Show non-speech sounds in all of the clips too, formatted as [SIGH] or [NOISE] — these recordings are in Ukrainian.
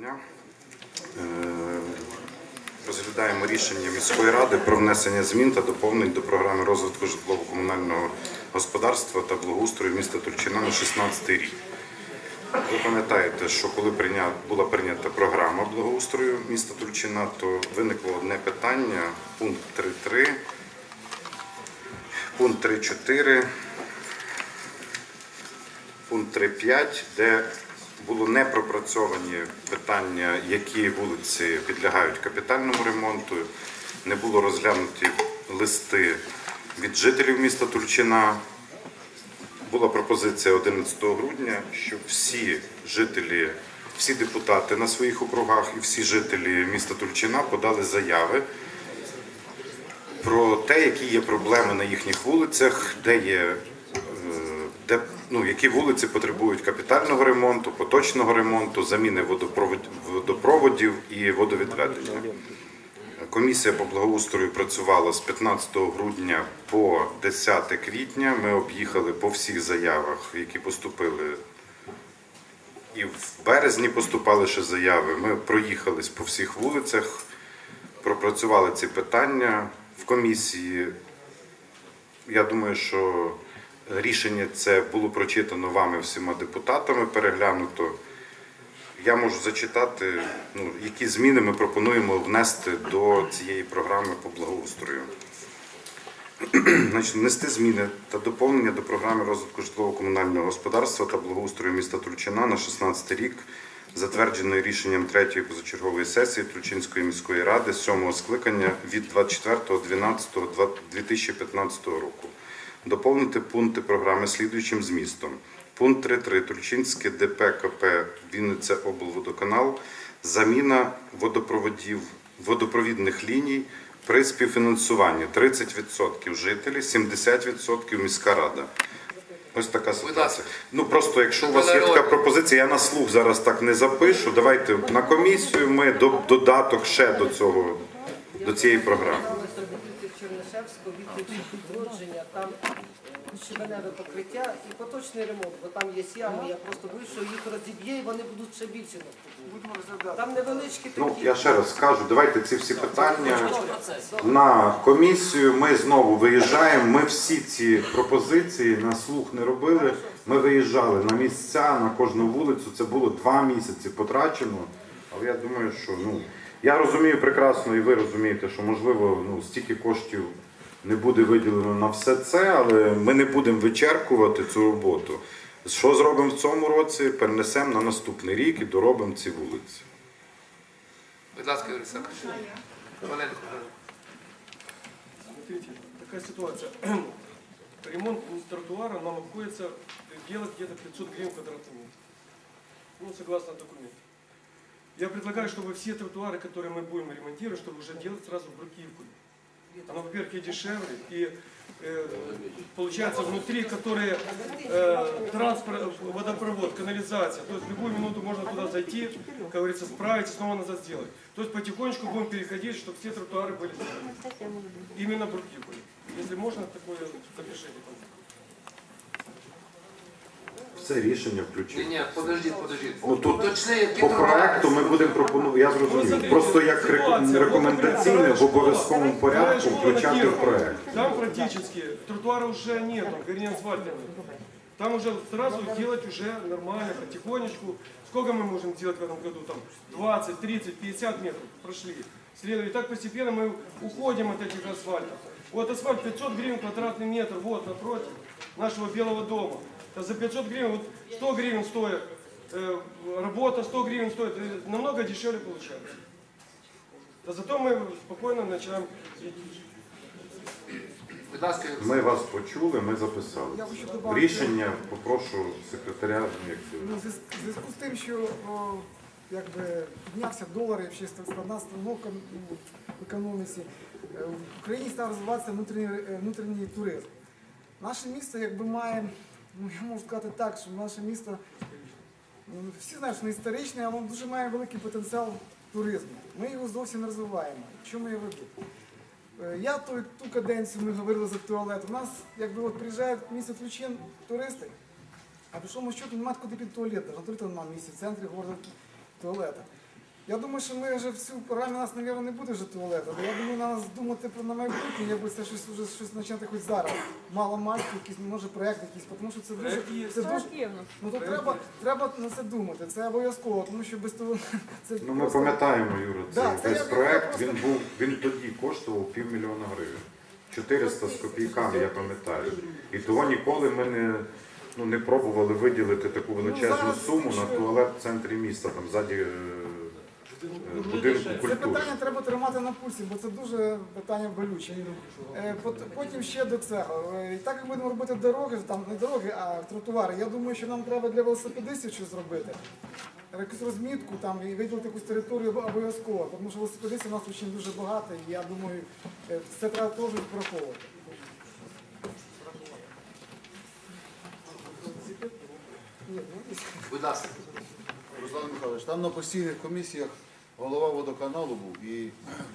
дня. Е, Розглядаємо рішення міської ради про внесення змін та доповнень до програми розвитку житлово-комунального господарства та благоустрою міста Тульчина на 16 рік. Ви пам'ятаєте, що коли була прийнята програма благоустрою міста Тульчина, то виникло одне питання, пункт 3.3, пункт 3.4, пункт 3.5, де було не пропрацьовані питання, які вулиці підлягають капітальному ремонту, не було розглянуті листи від жителів міста Тульчина. Була пропозиція 11 грудня, щоб всі жителі, всі депутати на своїх округах і всі жителі міста Тульчина подали заяви про те, які є проблеми на їхніх вулицях, де є е, де, ну, які вулиці потребують капітального ремонту, поточного ремонту, заміни водопровод- водопроводів і водовідведення. Комісія по благоустрою працювала з 15 грудня по 10 квітня. Ми об'їхали по всіх заявах, які поступили. І в березні поступали ще заяви. Ми проїхались по всіх вулицях, пропрацювали ці питання в комісії. Я думаю, що рішення це було прочитано вами всіма депутатами, переглянуто. Я можу зачитати, ну, які зміни ми пропонуємо внести до цієї програми по благоустрою. [CLEARS THROAT] Значить, внести зміни та доповнення до програми розвитку житлово-комунального господарства та благоустрою міста Тульчина на 16 рік, затвердженої рішенням 3-ї позачергової сесії Тульчинської міської ради 7-го скликання від 24.12.2015 року. Доповнити пункти програми слідуючим змістом. Пункт 3.3. Тульчинське ДП КП Вінниця облводоканал. Заміна водопроводів, водопровідних ліній при співфінансуванні 30% жителі, 70% міська рада. Ось така ситуація. Ну просто якщо у вас є така пропозиція, я на слух зараз так не запишу. Давайте на комісію ми до- додаток ще до цього до цієї програми. В Чернишевську відключити відродження, там щебеневе покриття і поточний ремонт, бо там є ями, я просто боюсь, що їх розіб'є і вони будуть ще більше навкруги. Там невеличкі Ну я ще раз скажу, давайте ці всі питання на комісію. Ми знову виїжджаємо. Ми всі ці пропозиції на слух не робили. Ми виїжджали на місця на кожну вулицю. Це було два місяці потрачено. Але я думаю, що ну я розумію прекрасно, і ви розумієте, що можливо ну стільки коштів не буде виділено на все це, але ми не будемо вичеркувати цю роботу. Що зробимо в цьому році? Перенесемо на наступний рік і доробимо ці вулиці. Будь ласка, Юрій Сакаш. Хвилинку. Смотрите, такая ситуация. [CLEARS THROAT] Ремонт тротуара нам обходится делать где-то 500 гривен квадратный метр. Ну, согласно документу. Я предлагаю, чтобы все тротуары, которые мы будем ремонтировать, чтобы уже делать сразу в бруківку. Оно, во-первых, и дешевле, и э, получается внутри, которые э, транспорт, водопровод, канализация. То есть в любую минуту можно туда зайти, как говорится, справить и снова назад сделать. То есть потихонечку будем переходить, чтобы все тротуары были сделаны. Именно бруківкою. Если можно, такое запишите. Це рішення Ні, включити. ні, подождіть, подождіть. Ну, тут Уточни, які По тротуари. проекту ми будемо пропонувати, я зрозумів. Просто як реку- рекомендаційне в обов'язковому порядку включати в проект. Там практически тротуара уже нету, вернее асфальтовый. Там уже сразу делать уже нормально, потихонечку. Сколько мы можем сделать в этом году? Там 20, 30, 50 метров прошли. Следует. И так постепенно мы уходим от этих асфальтов. Вот асфальт 500 гривен квадратный метр, вот напротив нашего Белого дома. Да за 500 гривен, вот 100 гривен стоит э, работа, 100 гривен стоит, э, намного дешевле получается. Да зато мы спокойно начинаем Будь ласка, Юрій Ми вас почули, ми записали. Рішення попрошу секретаря. як це, Ну, в зв'яз- в зв'язку з тим, що о, якби піднявся долар і ще складна становка ну, в економіці, е, в Україні став розвиватися внутрішній, е, внутрішній туризм. Наше місто якби має, ну я можу сказати так, що наше місто, ну, всі знають, що не історичне, але воно дуже має великий потенціал туризму. Ми його зовсім не розвиваємо. Ми його веду? Я ту, ту каденцію ми говорили за туалет. У нас якби от приїжджають в місто Ключин туристи, а по що счету немає куди під туалет, навіть туалету немає в місті, в центрі города туалета. Я думаю, що ми вже всю програмі у нас, мабуть, не буде вже туалету. Я думаю, треба думати про на майбутнє, якби це щось вже щось почати хоч зараз. Мало мальки, якийсь, може проєкт якийсь, тому що це дуже, це дуже ну то треба, треба на це думати. Це обов'язково, тому що без того [LAUGHS] це Ну ми просто- пам'ятаємо, Юра, Да, цей весь я проект, просто- він був, він тоді коштував півмільйона гривень. 400 з копійками, я пам'ятаю. І того ніколи ми не, ну, не пробували виділити таку величезну Ну, зараз суму на туалет в центрі міста, там ззаді е, будинку Це культури. питання треба тримати на пульсі, бо це дуже питання болюче. Е, пот- Потім ще до цього. Е, і Так як будемо робити дороги, там не дороги, а тротуари. Я думаю, що нам треба для велосипедистів щось зробити. Якусь розмітку там і виділити якусь територію обов'язково, тому що велосипедистів у нас дуже дуже багато, і я думаю, е, це треба теж враховувати. Ні, ну, Будь ласка. Руслан Михайлович, там на постійних комісіях голова водоканалу був і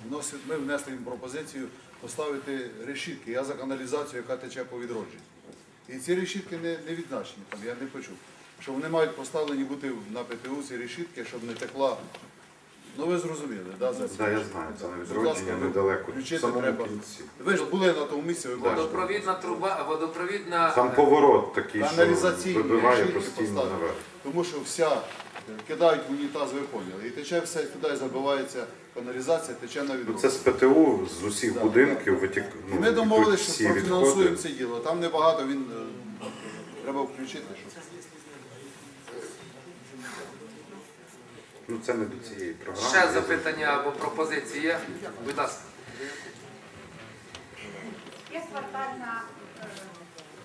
вносить- ми внесли їм пропозицію поставити решітки. Я за каналізацію, яка тече по відродженню. І ці решітки не, не відзначені, там, я не почув. Що вони мають поставлені бути на ПТУ ці решітки, щоб не текла. Ну ви зрозуміли, да, за це? Да, я знаю, це на відродження ласка, недалеко, в включити самому треба. кінці. Ви ж були на тому місці, ви бачите. Водопровідна труба, водопровідна... Там поворот такий, що Каналізаційні вибиває решітки постійно наверх. Тому що вся кидають в унітаз, ви поняли. І тече все туди і забивається каналізація, тече на відро. це з ПТУ з усіх Да, будинків витік. І ну, ми домовилися, що профінансуємо відходи. це діло. Там небагато він е, треба включити. Щоб... Ну це не до цієї програми. Ще запитання або пропозиції є? Будь ласка. Є квартальна е,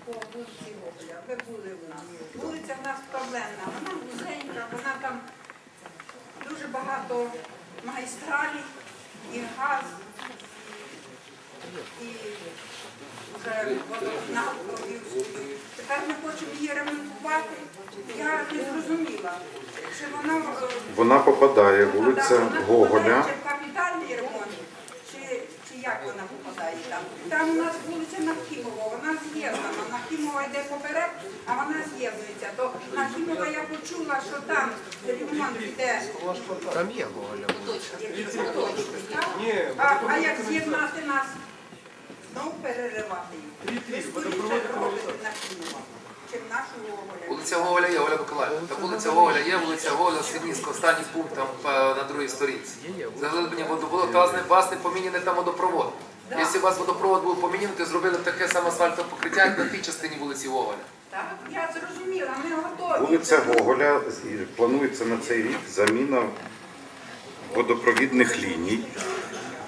по вулиці Гоголя. Ви були у нас. Вулиця в нас проблемна. Вона вузенька, вона там дуже багато магістралей і газ. І вже водоканал провів. Тепер ми хочемо її ремонтувати. Я не зрозуміла, чи воно е, Вона попадає, вулиця вона Гоголя. попадає чи в капітальний ремонт, як вона попадає там. Там у нас вулиця Нахімова, вона з'єднана. Нахімова йде поперек, а вона з'єднується. То Нахімова я почула, що там ремонт йде. Там є Гоголя. Ні, А, а як з'єднати нас? Знову переривати їх. Ви скоріше робите Нахімова, чим Гоголя. Вулиця Гоголя є, Оля Миколаївна. Та вулиця Гоголя є, вулиця Гоголя, Свідницька, останній пункт там е, на другій сторінці. Заглиблення водоводу, та вас не, вас не поміняний там водопровод. Якщо у вас водопровод був поміняний, то зробили таке саме асфальтове покриття, як на тій частині вулиці Гоголя. Так, я зрозуміла, ми готові. Вулиця Гоголя планується на цей рік заміна водопровідних ліній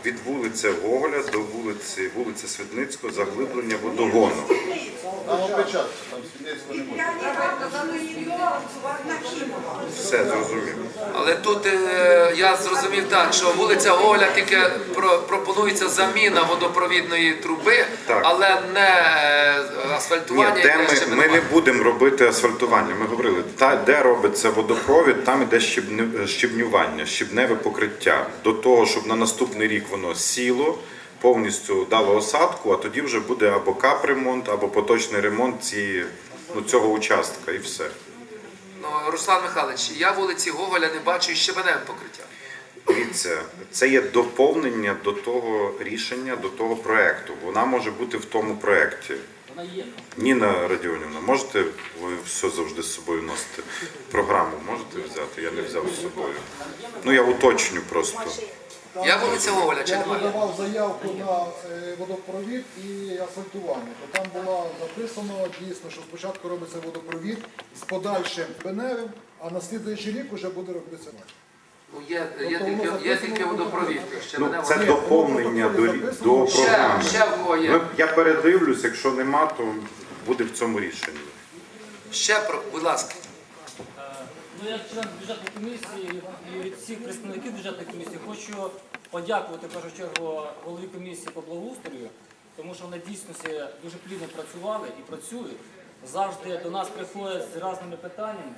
від вулиці Гоголя до вулиці вулиці Свідницького заглиблення водогону. Там опечатка, там не. Все зрозуміло. Але тут е, я зрозумів так, що вулиця Гоголя тільки про, пропонується заміна водопровідної труби, Так. але не е, Ні, асфальтування. де яке ми, ще ми не будемо робити асфальтування. Ми говорили, та де робиться водопровід, там іде щебню- щебнювання, щебневе покриття. До того, щоб на наступний рік воно сіло, повністю дало осадку, а тоді вже буде або капремонт, або поточний ремонт цієї, ну, цього участка і все. Ну, Руслан Михайлович, я вулиці Гоголя не бачу і щебеневе покриття. Дивіться, це є доповнення до того рішення, до того проекту. Вона може бути в тому проекті. Ніна Радіонівна, можете ви все завжди з собою носити? Програму можете взяти? Я не взяв з собою. Ну я уточню просто. Я вулиця Гоголя, чи Я немає? подавав заявку на е, водопровід і асфальтування. То там було записано дійсно, що спочатку робиться водопровід з подальшим беневим, а на слідуючий рік вже буде робитися. Ну, є, є, тільки, є тільки водопровід. Ну, щебеневе. це доповнення до, до Ще, програми. ще в кого є. Ну, Я передивлюсь, якщо нема, то буде в цьому рішенні. Ще, про- будь ласка. Ну, як член бюджетної комісії і від всіх представників бюджетної комісії хочу подякувати в першу чергу голові комісії по благоустрою, тому що вони дійсно дуже плідно працювали і працюють. Завжди до нас приходять з різними питаннями,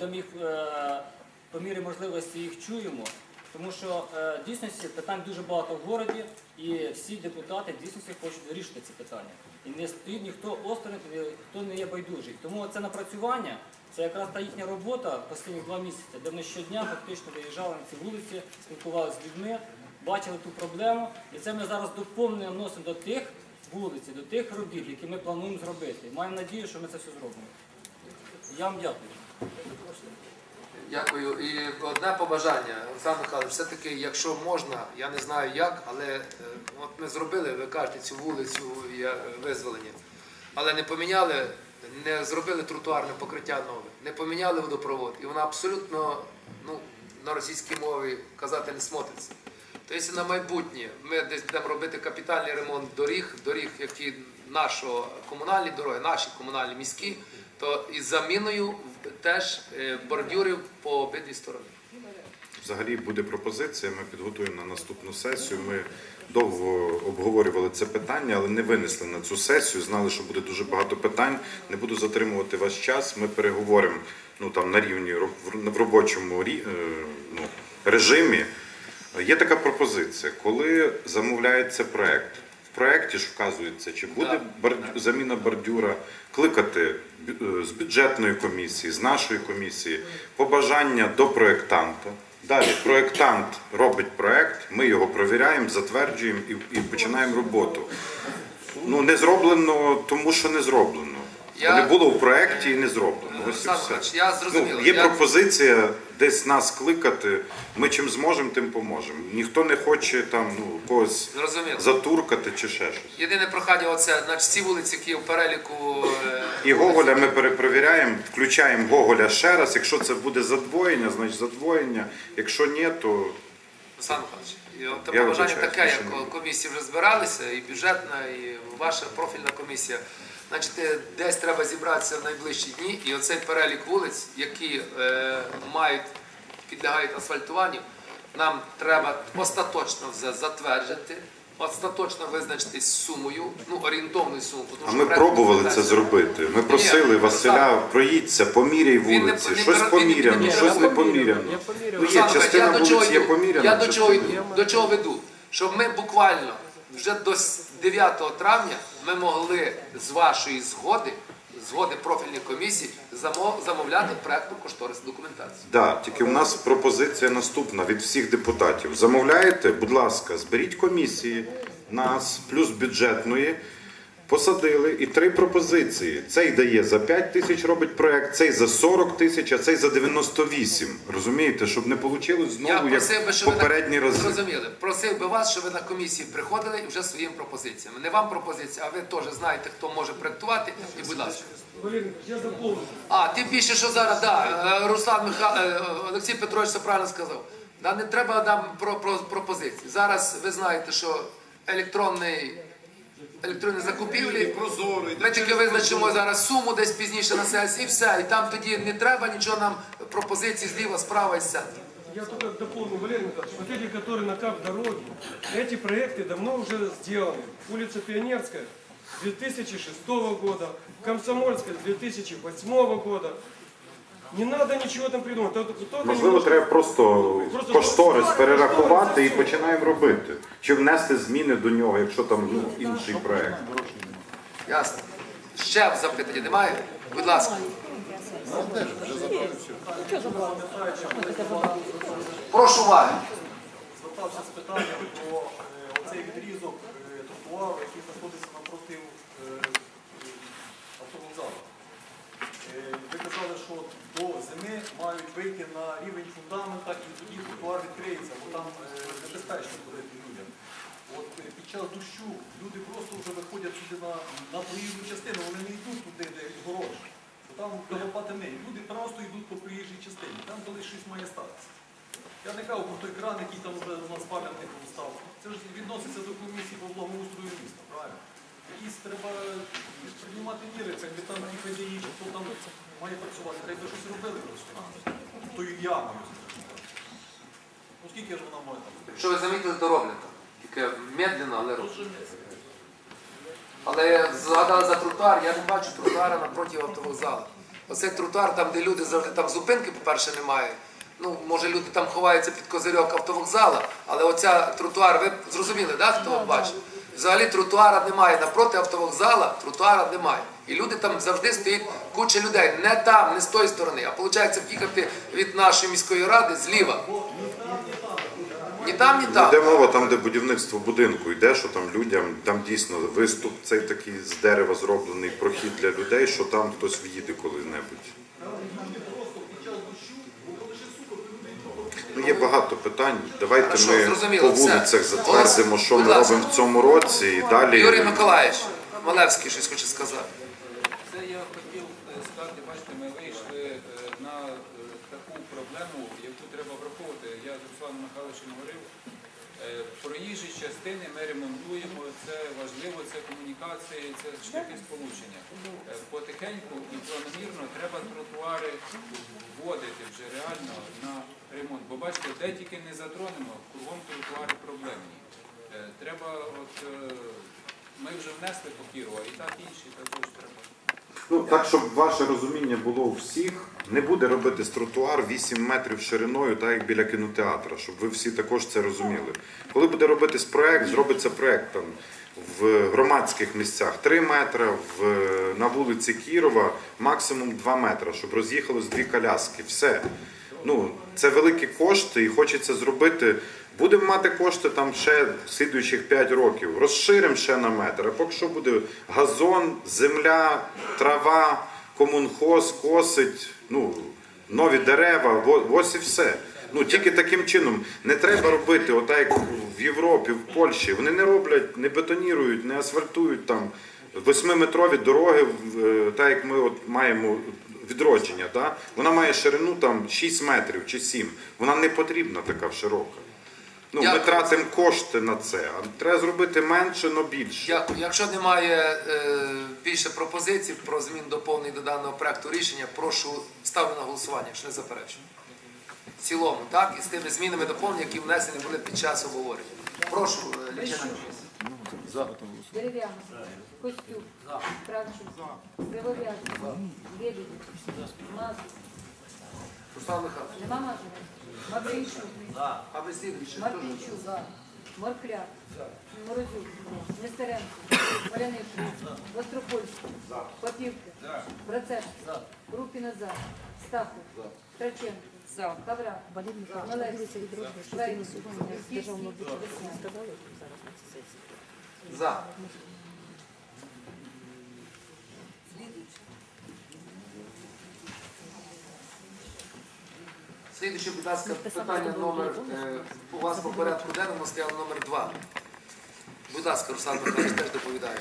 де ми їх, е, по мірі можливості їх чуємо. Тому що е, в дійсності питань дуже багато в городі, і всі депутати в дійсності хочуть вирішити ці питання. І не стоїть ніхто осторонь, ніхто не є байдужий. Тому це напрацювання, це якраз та їхня робота останні два місяці, де ми щодня фактично виїжджали на ці вулиці, спілкувалися з людьми, бачили ту проблему. І це ми зараз доповнення вносимо до тих вулиць, до тих робіт, які ми плануємо зробити. Маємо надію, що ми це все зробимо. Я вам дякую. Дякую. І одне побажання, Олександр Михайлович, все-таки, якщо можна, я не знаю як, але е, от ми зробили, ви кажете, цю вулицю визволення, але не поміняли, не зробили тротуарне покриття нове, не поміняли водопровод. І вона абсолютно, ну, на російській мові казати не смотриться. Тобто на майбутнє ми десь будемо робити капітальний ремонт доріг, доріг, які нашого комунальні дороги, наші комунальні міські, то із заміною теж е, бордюрів по обидві сторони. Взагалі буде пропозиція, ми підготуємо на наступну сесію. Ми довго обговорювали це питання, але не винесли на цю сесію. Знали, що буде дуже багато питань. Не буду затримувати ваш час. Ми переговоримо ну, там, на рівні в робочому е, ну, режимі. Є така пропозиція, коли замовляється проект. В проєкті ж вказується, чи буде бордю- заміна бордюра, кликати е, з бюджетної комісії, з нашої комісії, побажання до проєктанта. Далі проєктант робить проєкт, ми його провіряємо, затверджуємо і, і починаємо роботу. Ну не зроблено, тому що не зроблено. Я- Не було в проєкті і не зроблено. Ось і все. Я зрозумів. Ну, є Я- пропозиція десь нас кликати. Ми чим зможемо, тим поможемо. Ніхто не хоче там ну когось Зрозуміло. затуркати чи ще щось. Єдине прохання, оце, значить, ці вулиці, які в переліку. е, І Гоголя ми перепровіряємо, включаємо Гоголя ще раз. Якщо це буде задвоєння, значить задвоєння. Якщо ні, то Олександр Михайлович, і от Я побажання вибачаюсь, таке, як не комісії вже збиралися, і бюджетна, і ваша профільна комісія. Значить, е, десь треба зібратися в найближчі дні, і оцей перелік вулиць, які е, мають, підлягають асфальтуванню, нам треба остаточно вже затвердити, остаточно визначитись сумою, ну орієнтовною сумою. тому а що ми пробували це зробити. Ми просили Ні, Василя, проїдься, поміряй вулиці, не щось поміряно, він- щось не поміряно. Ну є частина я до чого є поміряна. Я до чого йду? До чого веду? Щоб ми буквально вже до 9 травня ми могли з вашої згоди, згоди профільної комісії, замов- замовляти проектну кошторисну документацію. Да, тільки у нас пропозиція наступна від всіх депутатів. Замовляєте, будь ласка, зберіть комісії, нас, плюс бюджетної, посадили і три пропозиції. Цей дає за 5 тисяч робить проект, цей за 40 тисяч, а цей за 98. Розумієте, щоб не вийшло Я знову просив би, як щоб ви попередні на... рази. зрозуміли. Просив би вас, щоб ви на комісії приходили і вже своїми пропозиціями. Не вам пропозиції, а ви теж знаєте, хто може проектувати. І будь ласка. Валерий, я дополню. А, тим більше, що зараз, да, е, Руслан Миха... е, Олексій Петрович це правильно сказав. Да, не треба нам про, про пропозиції. Зараз ви знаєте, що електронний, електронні закупівлі. Ми тільки визначимо зараз суму десь пізніше на сесії і все. І там тоді не треба нічого нам пропозицій зліва, справа і з центру. Я только дополню, Валерий Михайлович, вот эти, которые на кап дороги, эти проекты давно уже сделаны. Улица Пионерская 2006 года, Комсомольская 2008 года. не надо ничего там только Можливо, треба просто Просто кошторис перерахувати і починаємо робити. Чи внести зміни до нього, якщо там ну, інший проект. Ясно. Ще запитання немає? Будь ласка. Прошу уваги. звертався з питанням про е, оцей відрізок е, тротуару, який знаходиться напроти е, автовокзалу. Е, Ви казали, що до зими мають вийти на рівень фундамента і тоді тротуар відкриється, бо там е, небезпечно ходити людям. От е, під час дощу люди просто вже виходять сюди на, на проїжджу частину, вони не йдуть туди, де відгорожі. Бо там не. Люди просто йдуть по проїжджій частині, там коли щось має статися. Я не кажу про той кран, який там вже у нас пам'ятником став. Це ж відноситься до комісії по благоустрою міста, правильно? Якісь треба приймати міри, якби там ті події, хто там має працювати, треба щось робили просто. Тою ямою. Ну скільки ж вона має там? Що ви замітили, то роблять. Тільки медленно, але роблять. Але згадали за тротуар, я не бачу тротуара напроти автовокзалу. Оцей тротуар, там, де люди завжди там зупинки, по-перше, немає. Ну, може люди там ховаються під козирьок автовокзала, але оця тротуар, ви зрозуміли, да, хто бачив? Взагалі тротуара немає. Напроти автовокзала тротуара немає. І люди там завжди стоїть куча людей. Не там, не з тої сторони, а виходить в'їхати від нашої міської ради зліва. Ні там, ні там. Йде мова там, де будівництво будинку йде, що там людям, там дійсно виступ цей такий з дерева зроблений прохід для людей, що там хтось в'їде коли-небудь. Ну, є багато питань. Давайте Хорошо, ми зрозуміло, по все. вулицях затвердимо, що Будь ми ласка. робимо в цьому році і далі. Юрій Миколаївич, Малевський щось хоче сказати. Це я хотів е, сказати, бачите, ми вийшли е, на е, таку проблему, яку треба враховувати. Я з Русланом Михайловичем говорив. Е, Проїжджі частини ми ремонтуємо, це важливо, це комунікації, це шляхи сполучення. Е, Потихеньку і планомірно треба тротуари вводити вже реально на ремонт. Бо бачите, де тільки не затронемо, кругом тротуари проблемні. Е, Треба, от ми вже внесли по Кірова, і так інші також треба. Ну, так, щоб ваше розуміння було у всіх, не буде робитись тротуар 8 метрів шириною, так як біля кінотеатра, щоб ви всі також це розуміли. Коли буде робитись проект, зробиться проект там в громадських місцях 3 метри, в, на вулиці Кірова максимум 2 метри, щоб роз'їхалось дві коляски. Все. Ну, це великі кошти і хочеться зробити. Будемо мати кошти там ще слідуючих 5 років. Розширимо ще на метр. А поки що буде газон, земля, трава, комунхоз, косить, ну, нові дерева, ось і все. Ну тільки таким чином не треба робити, отак як в Європі, в Польщі. Вони не роблять, не бетонірують, не асфальтують там восьмиметрові дороги, так як ми от маємо відродження. Да? Вона має ширину там 6 метрів чи 7. Вона не потрібна така широка. Ну, ми тратимо кошти на це, а треба зробити менше, але більше. Дякую. Якщо немає е, більше пропозицій про змін доповнень до даного проекту рішення, прошу ставлю на голосування, якщо не заперечую. В цілому, так? І з тими змінами доповнень, які внесені були під час обговорення. Прошу, е, лейтенант. Дерев'яна. Костюк. Кравчук. Кривов'яз. Лебедів. Мазур. Руслан Михайлович. Нема Мазура? Матвійчук. А ви слідуючи. Матвійчук. Моркляк. Морозюк. Нестеренко. Поляничник. Остропольський. Попівка. Брацевський. Крупіна за. Стахов. Траченко. Каврак. Малевський. Швейк. Кіцький. Весняк. За. Слідуюче, будь ласка, питання номер е, у вас по порядку денному стояло номер два. Будь ласка, Руслан Михайлович теж доповідає.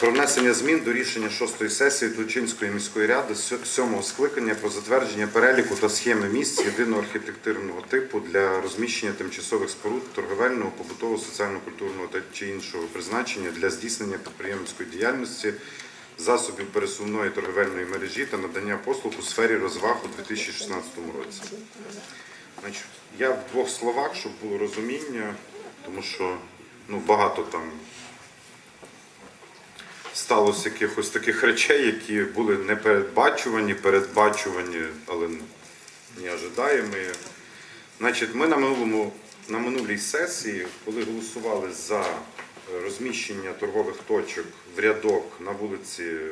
Про внесення змін до рішення шостої сесії Тульчинської міської ради сьомого скликання про затвердження переліку та схеми місць єдиного архітектурного типу для розміщення тимчасових споруд торговельного, побутового, соціально-культурного та чи іншого призначення для здійснення підприємницької діяльності, засобів пересувної торговельної мережі та надання послуг у сфері розваг у 2016 році. Я в двох словах, щоб було розуміння, тому що ну, багато там сталося якихось таких речей, які були непередбачувані, передбачувані, але не неожидаємі. Значить, ми на минулому на минулій сесії, коли голосували за розміщення торгових точок в рядок на вулиці е,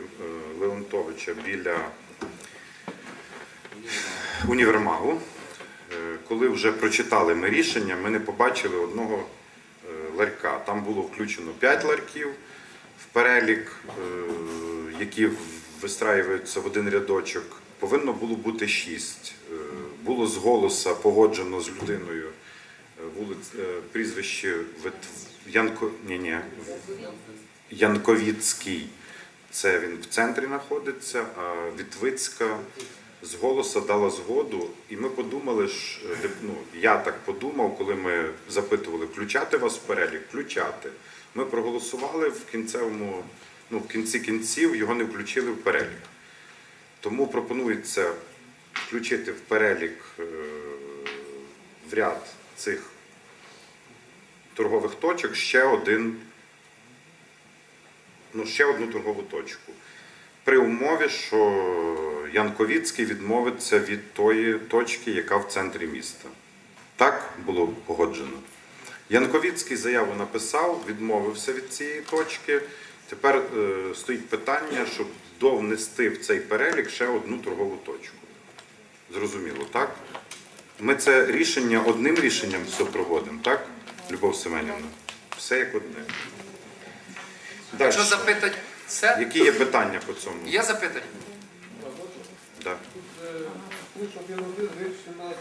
Леонтовича біля універмагу, е, коли вже прочитали ми рішення, ми не побачили одного е, ларька. Там було включено 5 ларьків в перелік, які вистраюються в один рядочок. Повинно було бути 6. Було з голоса погоджено з людиною вулиць, прізвище Янко... ні, ні, Янковіцький. Це він в центрі знаходиться, а Вітвицька з голоса дала згоду, і ми подумали, ж, е, ну, я так подумав, коли ми запитували, включати вас в перелік, включати. Ми проголосували в кінцевому, ну, в кінці кінців його не включили в перелік. Тому пропонується включити в перелік е, в ряд цих торгових точок ще один, ну, ще одну торгову точку. При умові, що Янковіцький відмовиться від тої точки, яка в центрі міста. Так було погоджено. Янковіцький заяву написав, відмовився від цієї точки. Тепер е, стоїть питання, щоб довнести в цей перелік ще одну торгову точку. Зрозуміло, так? Ми це рішення одним рішенням все проводимо, так, Любов Семенівна? Все як одне. Далі. Якщо запитати це, Які є питання по цьому? є запитання? Так. Пункт 1.1 вирішення назви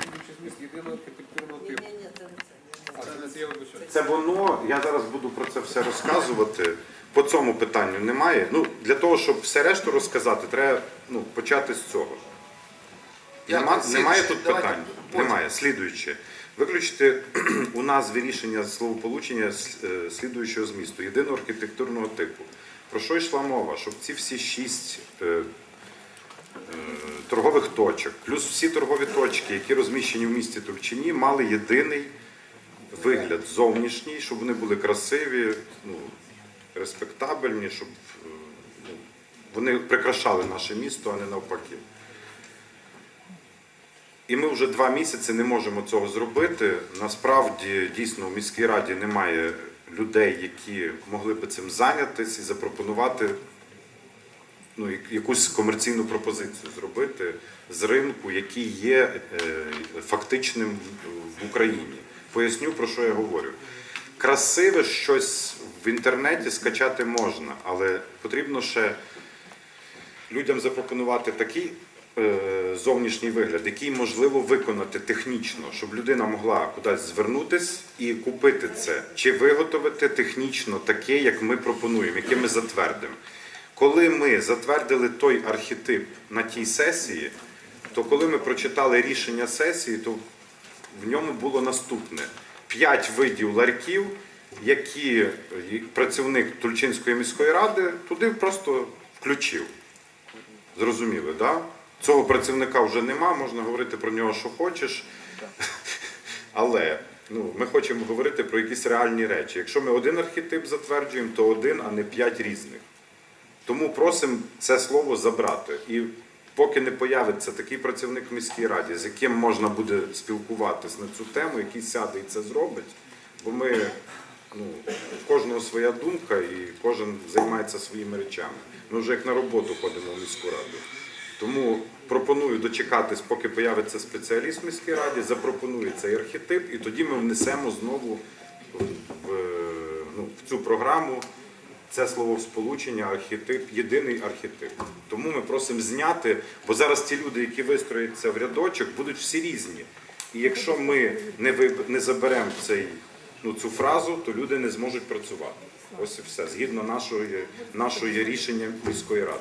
рішення, зміст єдиного архітектурного типу. Ні, ні, це не це. А, це не це я вибачаю. Це воно, я зараз буду про це все розказувати. По цьому питанню немає. Ну, для того, щоб все решту розказати, треба ну, почати з цього. Нема, немає тут Давайте питань? потім. Немає. Слідуюче. Виключити [CLEARS THROAT] у назві рішення словополучення е, слідуючого змісту, єдиного архітектурного типу. Про що йшла мова? Щоб ці всі шість е, е, торгових точок, плюс всі торгові точки, які розміщені в місті Тульчині, мали єдиний вигляд зовнішній, щоб вони були красиві, ну, респектабельні, щоб ну, вони прикрашали наше місто, а не навпаки. І ми вже два місяці не можемо цього зробити. Насправді, дійсно, в міській раді немає людей, які могли би цим зайнятися і запропонувати ну, якусь комерційну пропозицію зробити з ринку, який є е, фактичним в Україні. Поясню, про що я говорю. Красиве щось в інтернеті скачати можна, але потрібно ще людям запропонувати такий е, зовнішній вигляд, який можливо виконати технічно, щоб людина могла кудись звернутись і купити це, чи виготовити технічно таке, як ми пропонуємо, яке ми затвердимо. Коли ми затвердили той архетип на тій сесії, то коли ми прочитали рішення сесії, то в ньому було наступне: п'ять видів ларьків, які е, працівник Тульчинської міської ради туди просто включив. Зрозуміли, так? Да? Цього працівника вже нема, можна говорити про нього, що хочеш. [LAUGHS] Але ну, ми хочемо говорити про якісь реальні речі. Якщо ми один архетип затверджуємо, то один, а не п'ять різних. Тому просимо це слово забрати. І поки не появиться такий працівник в міській раді, з яким можна буде спілкуватись на цю тему, який сяде і це зробить, бо ми ну, в кожного своя думка і кожен займається своїми речами. Ми вже як на роботу ходимо в міську раду. Тому пропоную дочекатись, поки появиться спеціаліст в міській раді, запропонує цей архетип, і тоді ми внесемо знову в, в, ну, в цю програму це словосполучення, архетип, єдиний архетип. Тому ми просимо зняти, бо зараз ті люди, які вистрояться в рядочок, будуть всі різні. І якщо ми не, виб- не заберемо цей, ну, цю фразу, то люди не зможуть працювати. Ось і все, згідно нашої, нашої рішення міської ради.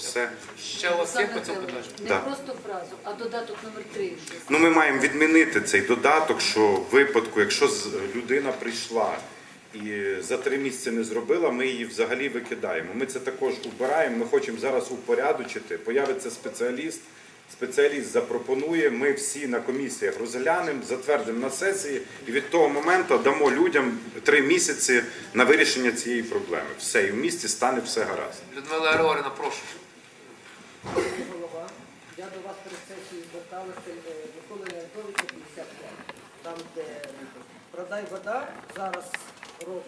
Все. Ще у вас є по цьому питання? Не Да. просто фразу, а додаток номер 3. Ну, ми маємо відмінити цей додаток, що в випадку, якщо з- людина прийшла і за три місяці не зробила, ми її взагалі викидаємо. Ми це також убираємо. Ми хочемо зараз упорядочити. Появиться спеціаліст. Спеціаліст запропонує, ми всі на комісіях розглянемо, затвердимо на сесії і від того моменту дамо людям три місяці на вирішення цієї проблеми. Все, і в місті стане все гаразд. Людмила Григорівна, прошу. Голова. Я до вас перед сесією зверталася е, Микола Леонтовича 55. Там, де продай вода зараз робить.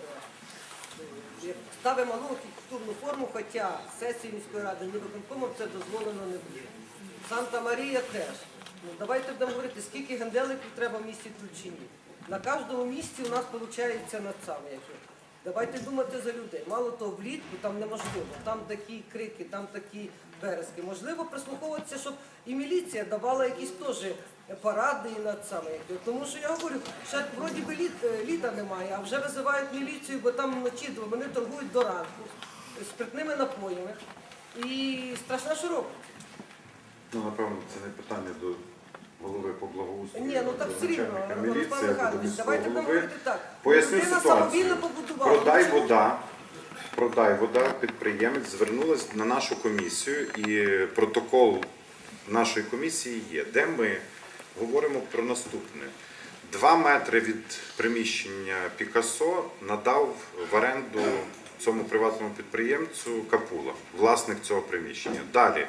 е, Ставимо нову архітектурну форму, хоча сесії міської ради ні виконкомом це дозволено не буде. Санта Марія теж. Ну, давайте будемо говорити, скільки генделиків треба в місті Тульчині. На кожному місці у нас виходить над. Давайте думати за людей. Мало того, влітку там неможливо. Там такі крики, там такі верески. Можливо, прислуховуватися, щоб і міліція давала якісь теж паради і над саме. Тому що я говорю, ще вроді би літ, е, літа немає, а вже визивають міліцію, бо там вночі вони торгують до ранку спиртними напоями. І страшна робить. Ну, напевно, це не питання до голови по благоустрою. Ні, ну так все рівно, Руслан Михайлович, давайте міського будемо голови. говорити так. Поясню Людина ситуацію. самовільно побудувала. Продай вода. Продай вода, підприємець звернулась на нашу комісію, і протокол нашої комісії є, де ми говоримо про наступне. Два метри від приміщення Пікасо надав в оренду цьому приватному підприємцю Капула, власник цього приміщення. Далі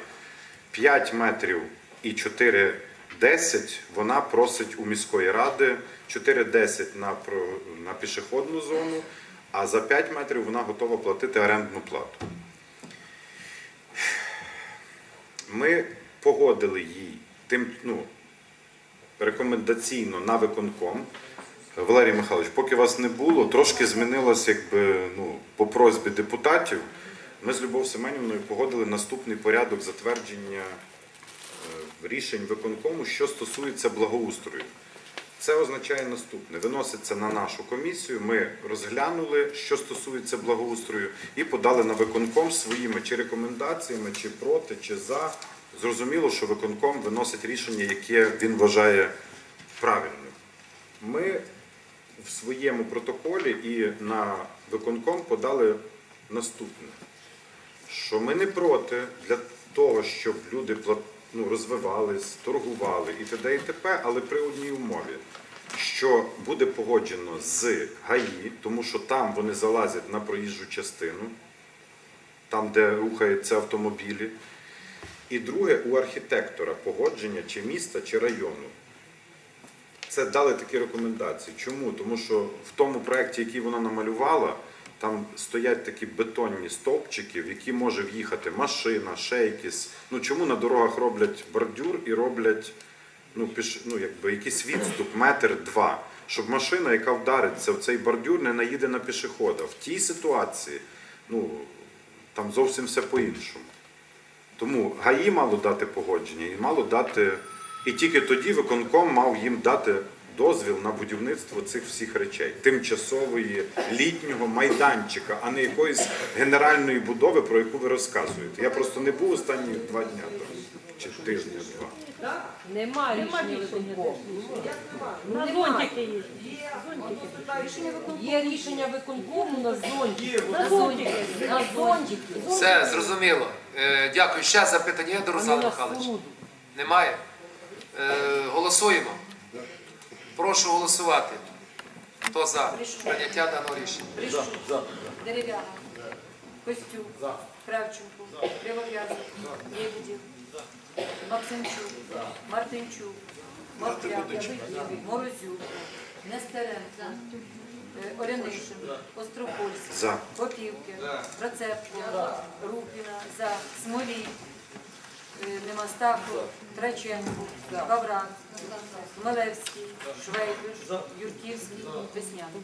5 метрів і 4,10 вона просить у міської ради 4,10 на, на пішохідну зону, а за 5 метрів вона готова платити орендну плату. Ми погодили їй тим, ну, рекомендаційно на виконком. Валерій Михайлович, поки вас не було, трошки змінилось, якби ну, по просьбі депутатів. Ми з Любов Семенівною погодили наступний порядок затвердження е, рішень виконкому, що стосується благоустрою. Це означає наступне: виноситься на нашу комісію. Ми розглянули, що стосується благоустрою, і подали на виконком своїми чи рекомендаціями, чи проти, чи за. Зрозуміло, що виконком виносить рішення, яке він вважає правильним. Ми в своєму протоколі і на виконком подали наступне, що ми не проти для того, щоб люди пла- ну, розвивались, торгували і т.д. і т.п., але при одній умові, що буде погоджено з ГАІ, тому що там вони залазять на проїжджу частину, там, де рухаються автомобілі. І друге, у архітектора погодження чи міста, чи району. Це дали такі рекомендації. Чому? Тому що в тому проєкті, який вона намалювала, там стоять такі бетонні стовпчики, в які може в'їхати машина, ще якісь. Ну чому на дорогах роблять бордюр і роблять ну, піш... ну, якби, якийсь відступ, метр два, щоб машина, яка вдариться в цей бордюр, не наїде на пішохода. В тій ситуації ну, там зовсім все по-іншому. Тому ГАІ мало дати погодження і мало дати. І тільки тоді виконком мав їм дати дозвіл на будівництво цих всіх речей, тимчасової літнього майданчика, а не якоїсь генеральної будови, про яку ви розказуєте. Я просто не був останні два дня там, чи тижня два. Нема рішення виконкому. На зонтики є. Є рішення виконкому на зонтики. На зонтики. На зонтики. Все, зрозуміло. Е, дякую. Ще запитання є до Руслана Михайловича? Немає? Е, голосуємо. Прошу голосувати. Хто за прийняття даного рішення? Дерев'яна. Костюк. Кравченко. Кривов'язок. Лебедєв. Максимчук. Мартинчук. Мовкляк. Морозюк. Нестеренко. е, Орянишин. Острокольський. За. Попівки. Процепко. Рупіна. За. Смолій. Е, Нема Ставко. Траченко. Гавран. Малевський. Швейбиш. Юрківський. Весняний.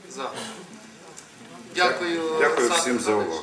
Дякую. Дякую всім за увагу.